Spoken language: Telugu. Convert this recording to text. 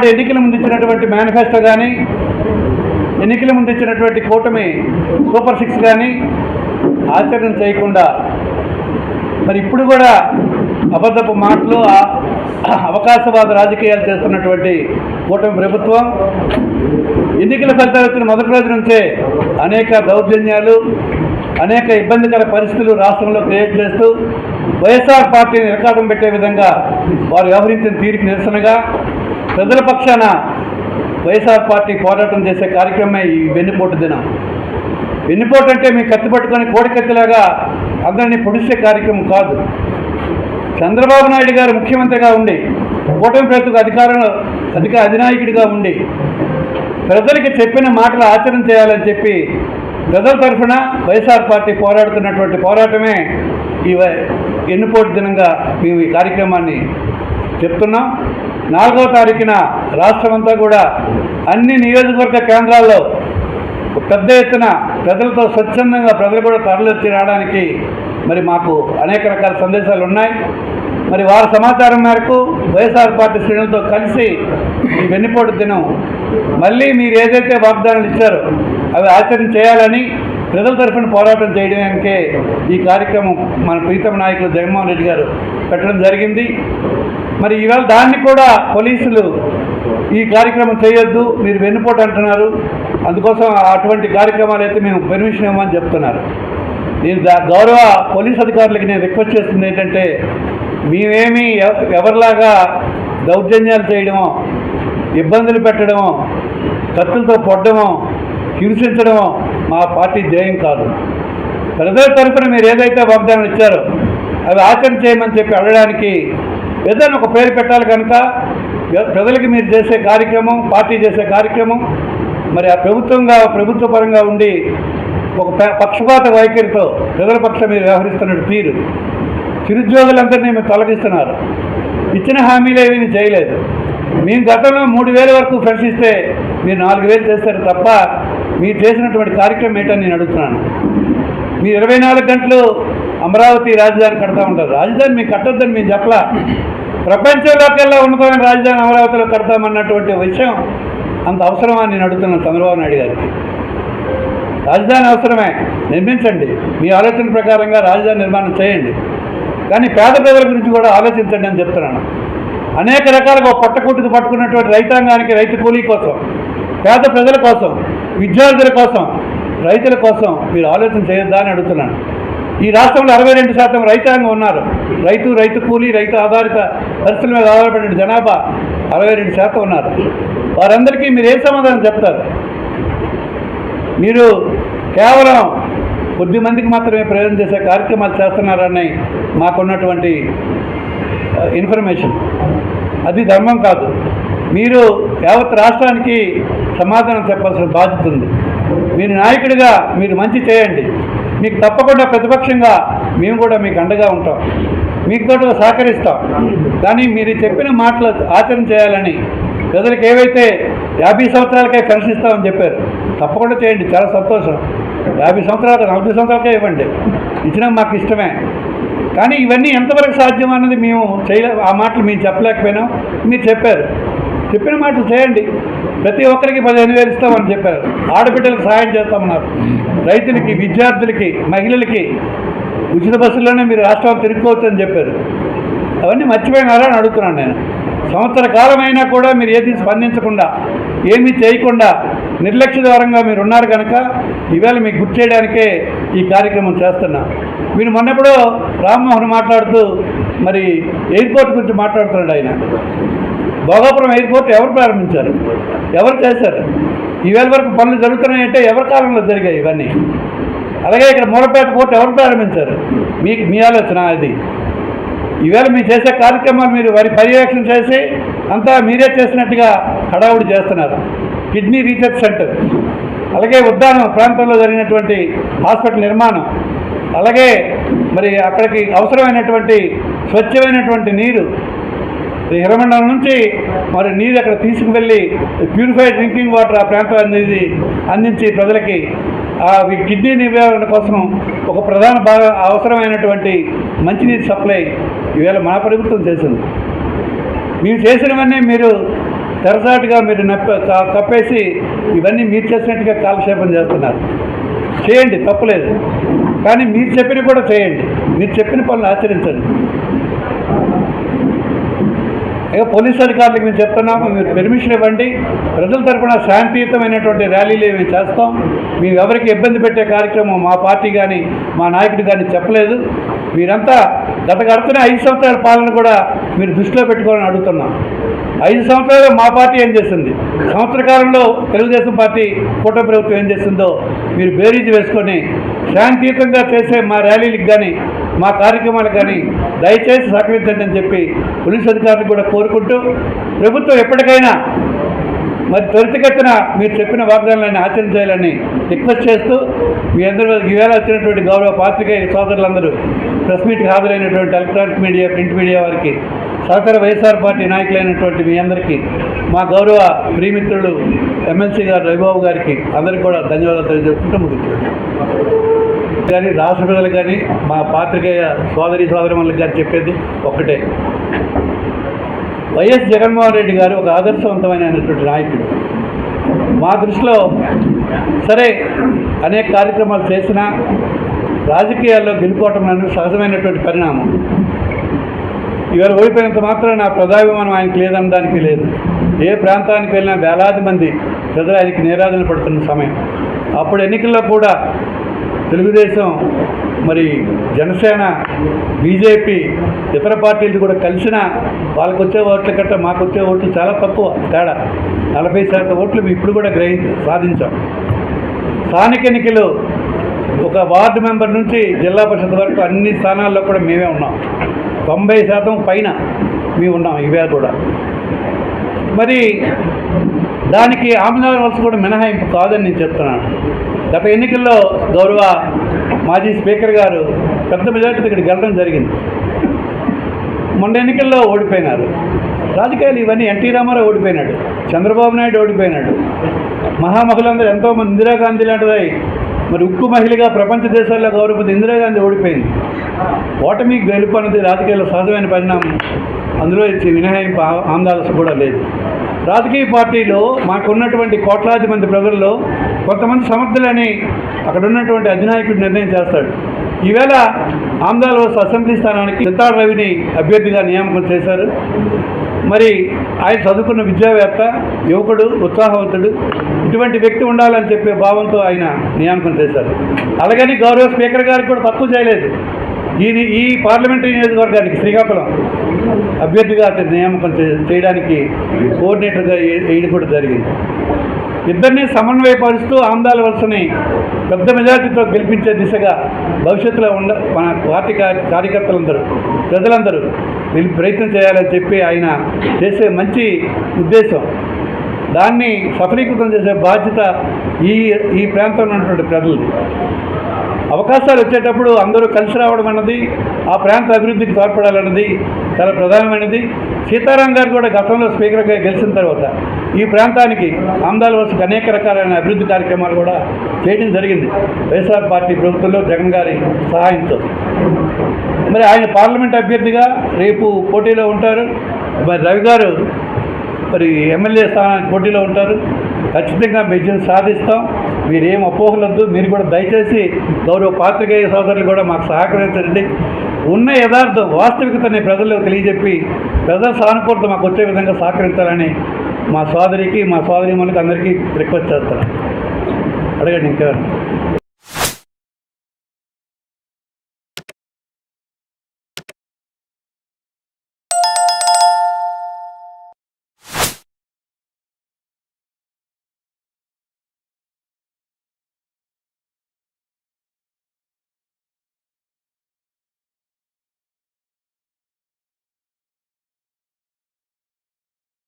ఆనాడు ఎన్నికల ముందు ఇచ్చినటువంటి మేనిఫెస్టో కానీ ఎన్నికల ముందు ఇచ్చినటువంటి కూటమి సూపర్ సిక్స్ కానీ ఆచరణ చేయకుండా మరి ఇప్పుడు కూడా అబద్ధపు మాటలు అవకాశవాద రాజకీయాలు చేస్తున్నటువంటి కూటమి ప్రభుత్వం ఎన్నికల ఫలితాలు వచ్చిన మొదటి రోజు నుంచే అనేక దౌర్జన్యాలు అనేక ఇబ్బందికర పరిస్థితులు రాష్ట్రంలో క్రియేట్ చేస్తూ వైఎస్ఆర్ పార్టీని నిరకాటం పెట్టే విధంగా వారు వ్యవహరించిన తీరుకు నిరసనగా ప్రజల పక్షాన వైఎస్ఆర్ పార్టీ పోరాటం చేసే కార్యక్రమమే ఈ వెన్నుపోటు దినం. వెన్నుపోటు అంటే మీ కత్తి పట్టుకొని కోడికత్తిలాగా అందరినీ పొడిసే కార్యక్రమం కాదు. చంద్రబాబు నాయుడు గారు ముఖ్యమంత్రిగా ఉండి కూటమి ప్రభుత్వ అధికారంలో అధిక అధినాయకుడిగా ఉండి ప్రజలకి చెప్పిన మాటలు ఆచరణ చేయాలని చెప్పి ప్రజల తరఫున వైఎస్ఆర్ పార్టీ పోరాడుతున్నటువంటి పోరాటమే ఈ ఎన్నుపోటు దినంగా మేము ఈ కార్యక్రమాన్ని చెప్తున్నాం. నాలుగో తారీఖున రాష్ట్రమంతా కూడా అన్ని నియోజకవర్గ కేంద్రాల్లో పెద్ద ఎత్తున ప్రజలతో స్వచ్ఛందంగా ప్రజలు కూడా తరలిచ్చి రావడానికి మరి మాకు అనేక రకాల సందేశాలు ఉన్నాయి. మరి వారి సమాచారం మేరకు వైఎస్ఆర్ పార్టీ శ్రేణులతో కలిసి ఈ వెన్నుపోటు దినం మళ్ళీ మీరు ఏదైతే వాగ్దానాలు ఇచ్చారో అవి ఆచరణ చేయాలని ప్రజల తరఫున పోరాటం చేయడానికే ఈ కార్యక్రమం మన ప్రీతమ నాయకులు జగన్మోహన్ రెడ్డి గారు పెట్టడం జరిగింది. మరి ఈవేళ దాన్ని కూడా పోలీసులు ఈ కార్యక్రమం చేయొద్దు మీరు వెన్నుపోటు అంటున్నారు. అందుకోసం అటువంటి కార్యక్రమాలు అయితే మేము పర్మిషన్ ఇవ్వమని చెప్తున్నారు. నేను దా- గౌరవ పోలీస్ అధికారులకి నేను రిక్వెస్ట్ చేస్తుంది ఏంటంటే మేమేమి ఎవ- ఎవరిలాగా దౌర్జన్యాలు చేయడమో ఇబ్బందులు పెట్టడమో కత్తులతో పొట్టడమో హింసించడమో మా పార్టీ ధ్యేయం కాదు. ప్రజల తరఫున మీరు ఏదైతే వాగ్దానం ఇచ్చారో అవి ఆచరణ చేయమని చెప్పి అడగడానికి ఏదైనా ఒక పేరు పెట్టాలి కనుక ప్రజలకి మీరు చేసే కార్యక్రమం పార్టీ చేసే కార్యక్రమం మరి ఆ ప్రభుత్వంగా ప్రభుత్వ పరంగా ఉండి ఒక పక్షపాత వైఖరితో ప్రజల పక్షం మీరు వ్యవహరిస్తున్నట్టు తీరు చిరుద్యోగులందరినీ మీరు తొలగిస్తున్నారు. ఇచ్చిన హామీలు ఏమీ చేయలేదు. మేము గతంలో మూడు వేల వరకు ప్రశ్నిస్తే మీరు నాలుగు వేలు చేస్తారు తప్ప మీరు చేసినటువంటి కార్యక్రమం ఏంటని నేను అడుగుతున్నాను. మీరు ఇరవై నాలుగు గంటలు అమరావతి రాజధాని కడతా ఉంటారు. రాజధాని మీకు కట్టొద్దని మేము చెప్పలా. ప్రపంచంలోకెల్లా ఉన్నతమైన రాజధాని అమరావతిలో కడతామన్నటువంటి విషయం అంత అవసరమా అని నేను అడుగుతున్నాను చంద్రబాబు నాయుడు గారికి. రాజధాని అవసరమే. నిర్మించండి. మీ ఆలోచన ప్రకారంగా రాజధాని నిర్మాణం చేయండి. కానీ పేద ప్రజల గురించి కూడా ఆలోచించండి అని చెప్తున్నాను. అనేక రకాలుగా ఒక పట్టుకున్నటువంటి రైతాంగానికి రైతు కూలీ కోసం పేద ప్రజల కోసం విద్యార్థుల కోసం రైతుల కోసం మీరు ఆలోచన చేయొద్దా అని అడుగుతున్నాను. ఈ రాష్ట్రంలో అరవై రెండు శాతం రైతాంగం ఉన్నారు. రైతు రైతు కూలీ రైతు ఆధారిత పరిస్థితుల మీద ఆధారపడిన జనాభా అరవై రెండు శాతం ఉన్నారు. వారందరికీ మీరు ఏ సమాధానం చెప్తారు? మీరు కేవలం కొద్ది మందికి మాత్రమే ప్రయోజనం చేసే కార్యక్రమాలు చేస్తున్నారని మాకున్నటువంటి ఇన్ఫర్మేషన్. అది ధర్మం కాదు. మీరు యావత్ రాష్ట్రానికి సమాధానం చెప్పాల్సిన బాధ్యత ఉంది. మీరు నాయకుడిగా మీరు మంచి చేయండి. మీకు తప్పకుండా ప్రతిపక్షంగా మేము కూడా మీకు అండగా ఉంటాం. మీకు కూడా సహకరిస్తాం. కానీ మీరు చెప్పిన మాటలు ఆచరణ చేయాలని ప్రజలకు ఏవైతే యాభై సంవత్సరాలకే పెన్షన్ ఇస్తామని చెప్పారు తప్పకుండా చేయండి. చాలా సంతోషం. యాభై సంవత్సరాలు నలభై సంవత్సరాలకే ఇవ్వండి. ఇచ్చినా మాకు ఇష్టమే. కానీ ఇవన్నీ ఎంతవరకు సాధ్యం అన్నది మేము చేయలే ఆ మాటలు మేము చెప్పలేకపోయినాం. మీరు చెప్పారు. చెప్పిన మాటలు చేయండి. ప్రతి ఒక్కరికి పదిహేను వేలు ఇస్తామని చెప్పారు. ఆడబిడ్డలకు సహాయం చేస్తామన్నారు. రైతులకి విద్యార్థులకి మహిళలకి ఉచిత బస్సుల్లోనే మీరు రాష్ట్రాలు తిరుగుకోవచ్చు అని చెప్పారు. అవన్నీ మర్చిపోయినారా అని అడుగుతున్నాను నేను. సంవత్సర కాలమైనా కూడా మీరు ఏది స్పందించకుండా ఏమీ చేయకుండా నిర్లక్ష్య ద్వారంగా మీరు ఉన్నారు కనుక ఈవేళ మీకు గుర్తు చేయడానికే ఈ కార్యక్రమం చేస్తున్నా. మీరు మొన్నప్పుడు రామ్మోహన్ మాట్లాడుతూ మరి ఎయిర్పోర్ట్ గురించి మాట్లాడుతున్నాడు ఆయన. భోగాపురం ఎయిర్పోర్ట్ ఎవరు ప్రారంభించారు? ఎవరు చేశారు? ఈవేళ వరకు పనులు జరుగుతున్నాయంటే ఎవరి కాలంలో జరిగాయి ఇవన్నీ? అలాగే ఇక్కడ మూలపేట పోర్ట్ ఎవరు ప్రారంభించారు? మీకు మీ ఆలోచన అది. ఈవేళ మీరు చేసే కార్యక్రమాలు మీరు వారి పర్యవేక్షణ చేసి అంతా మీరే చేసినట్టుగా హడావుడి చేస్తున్నారు. Kidney research centre. అలాగే ఉద్దానం ప్రాంతంలో జరిగినటువంటి హాస్పిటల్ నిర్మాణం. అలాగే మరి అక్కడికి అవసరమైనటువంటి స్వచ్ఛమైనటువంటి నీరు హిరమండలం నుంచి మరి నీరు అక్కడ తీసుకువెళ్ళి ప్యూరిఫైడ్ డ్రింకింగ్ వాటర్ ఆ ప్రాంతం అందించి అందించి ప్రజలకి ఆ కిడ్నీ నివారణ కోసం ఒక ప్రధాన భాగం అవసరమైనటువంటి మంచినీటి సప్లై ఈవేళ మన ప్రభుత్వం చేసింది. మేము చేసినవన్నీ మీరు తెరసాటుగా మీరు నప్ప తప్పేసి కప్పేసి ఇవన్నీ మీరు చేసినట్టుగా కాలక్షేపం చేస్తున్నారు. చేయండి తప్పులేదు. కానీ మీరు చెప్పినవి కూడా చేయండి. మీరు చెప్పిన పనులు ఆచరించండి. ఇక పోలీస్ అధికారులకు మేము చెప్తున్నాము మీరు పెర్మిషన్ ఇవ్వండి. ప్రజల తరపున శాంతియుతమైనటువంటి ర్యాలీలు మేము చేస్తాం. మేము ఎవరికి ఇబ్బంది పెట్టే కార్యక్రమం మా పార్టీ కానీ మా నాయకుడు కానీ చెప్పలేదు. మీరంతా గత గడుతున్న ఐదు సంవత్సరాల పాలన కూడా మీరు దృష్టిలో పెట్టుకోవాలని అడుగుతున్నాం. ఐదు సంవత్సరాలు మా పార్టీ ఏం చేస్తుంది? సంవత్సర కాలంలో తెలుగుదేశం పార్టీ కూటమి ప్రభుత్వం ఏం చేస్తుందో మీరు బేరీజు వేసుకొని శాంతియుతంగా చేసే మా ర్యాలీలకు కానీ మా కార్యక్రమాలు కానీ దయచేసి సహకరించండి అని చెప్పి పోలీస్ అధికారులు కూడా కోరుకుంటూ ప్రభుత్వం ఎప్పటికైనా మరి త్వరితగతిన మీరు చెప్పిన వాగ్దానాలను ఆచరించాలని రిక్వెస్ట్ చేస్తూ మీ అందరూ ఈవేళ వచ్చినటువంటి గౌరవ పాత్రికేయ సోదరులందరూ ప్రెస్ మీట్కి హాజరైనటువంటి ఎలక్ట్రానిక్ మీడియా ప్రింట్ మీడియా వారికి సహకార వైఎస్ఆర్ పార్టీ నాయకులైనటువంటి మీ అందరికీ మా గౌరవ ప్రియమిత్రుడు ఎమ్మెల్సీ గారు రవిబాబు గారికి అందరికీ కూడా ధన్యవాదాలు తెలియజేసుకుంటూ ముగించారు కానీ రాష్ట్ర ప్రజలు కానీ మా పాత్రికేయ సోదరి సోదరిమణులకు కానీ చెప్పేది ఒక్కటే. వైఎస్ జగన్మోహన్ రెడ్డి గారు ఒక ఆదర్శవంతమైనటువంటి నాయకుడు. మా దృష్టిలో సరే అనేక కార్యక్రమాలు చేసినా రాజకీయాల్లో గెలుపోవటం అనేది సహజమైనటువంటి పరిణామం. ఇవాళ ఓడిపోయినంత మాత్రం నా ప్రజాభిమానం ఆయనకి లేదనడానికి లేదు. ఏ ప్రాంతానికి వెళ్ళినా వేలాది మంది ప్రజలు ఆయనకి నేరాదన పడుతున్న సమయం. అప్పుడు ఎన్నికల్లో కూడా తెలుగుదేశం మరి జనసేన బీజేపీ ఇతర పార్టీలు కూడా కలిసినా వాళ్ళకు వచ్చే ఓట్ల కట్ట మాకు వచ్చే ఓట్లు చాలా తక్కువ తేడా. నలభై శాతం ఓట్లు మేము ఇప్పుడు కూడా గ్రహి సాధించాం. స్థానిక ఎన్నికలు ఒక వార్డు మెంబర్ నుంచి జిల్లా పరిషత్ వరకు అన్ని స్థానాల్లో కూడా మేమే ఉన్నాం. తొంభై శాతం పైన మేము ఉన్నాం ఇవే కూడా. మరి దానికి ఆమ్లాల వలస కూడా మినహాయింపు కాదని నేను చెప్తున్నాను. గత ఎన్నికల్లో గౌరవ మాజీ స్పీకర్ గారు పెద్ద మెజార్టీ ఇక్కడికి వెళ్ళడం జరిగింది. మొన్న ఎన్నికల్లో ఓడిపోయినారు. రాజకీయాలు ఇవన్నీ ఎన్టీ రామారావు ఓడిపోయినాడు చంద్రబాబు నాయుడు ఓడిపోయినాడు. మహామహులందరూ ఎంతోమంది ఇందిరాగాంధీ లాంటిదై మరి ఉక్కు మహిళగా ప్రపంచ దేశాల్లో గౌరవపతి ఇందిరాగాంధీ ఓడిపోయింది. ఓటమి గెలుపు అన్నది రాజకీయాల్లో సహజమైన పరిణామం. అందులో ఇచ్చే మినహాయింపు ఆ- కూడా లేదు. రాజకీయ పార్టీలో మాకున్నటువంటి కోట్లాది మంది ప్రజల్లో కొంతమంది సమర్థులని అక్కడ ఉన్నటువంటి అధినాయకుడు నిర్ణయం చేస్తాడు. ఈవేళ ఆంధ్రలో అసెంబ్లీ స్థానానికి చిత్తాడ రవిని అభ్యర్థిగా నియామకం చేశారు. మరి ఆయన చదువుకున్న విద్యావేత్త యువకుడు ఉత్సాహవంతుడు ఇటువంటి వ్యక్తి ఉండాలని చెప్పే భావంతో ఆయన నియామకం చేశారు. అలాగని గౌరవ స్పీకర్ గారికి కూడా తక్కువ చేయలేదు. ఈ ఈ పార్లమెంటరీ నియోజకవర్గానికి శ్రీకాకుళం అభ్యర్థిగా అతని నియామకం చే- చేయడానికి కోఆర్డినేటర్గా ఏ- వేయడం కూడా జరిగింది. ఇద్దరిని సమన్వయపరుస్తూ ఆందాల వలసని పెద్ద మెజార్టీతో గెలిపించే దిశగా భవిష్యత్తులో ఉండ మన పార్టీ కార్య- కార్యకర్తలందరూ ప్రజలందరూ వీళ్ళు ప్రయత్నం చేయాలని చెప్పి ఆయన చేసే మంచి ఉద్దేశం. దాన్ని సఫలీకృతం చేసే బాధ్యత ఈ ఈ ప్రాంతంలో ఉన్నటువంటి ప్రజలది. అవకాశాలు వచ్చేటప్పుడు అందరూ కలిసి రావడం అన్నది ఆ ప్రాంత అభివృద్ధికి తోడ్పడాలన్నది చాలా ప్రధానమైనది. సీతారాం గారు కూడా గతంలో స్పీకర్గా గెలిచిన తర్వాత ఈ ప్రాంతానికి ఆమ్దాల వరుసకు అనేక రకాలైన అభివృద్ధి కార్యక్రమాలు కూడా చేయడం జరిగింది. వైఎస్ఆర్ పార్టీ ప్రభుత్వంలో జగన్ గారి సహాయంతో. మరి ఆయన పార్లమెంట్ అభ్యర్థిగా రేపు పోటీలో ఉంటారు. మరి రవి గారు మరి ఎమ్మెల్యే స్థానానికి పోటీలో ఉంటారు. ఖచ్చితంగా విజయం సాధిస్తాం. మీరేం అపోహలొద్దు. మీరు కూడా దయచేసి గౌరవ పాత్రికేయ సోదరులు కూడా మాకు సహకరించండి. ఉన్న యథార్థం వాస్తవికతని ప్రజలకు తెలియజెప్పి ప్రజల సానుకూలత మాకు వచ్చే విధంగా సహకరించాలని మా సోదరికి మా సోదరి అందరికీ రిక్వెస్ట్ చేస్తాను. అడగండి ఇంకెవరు?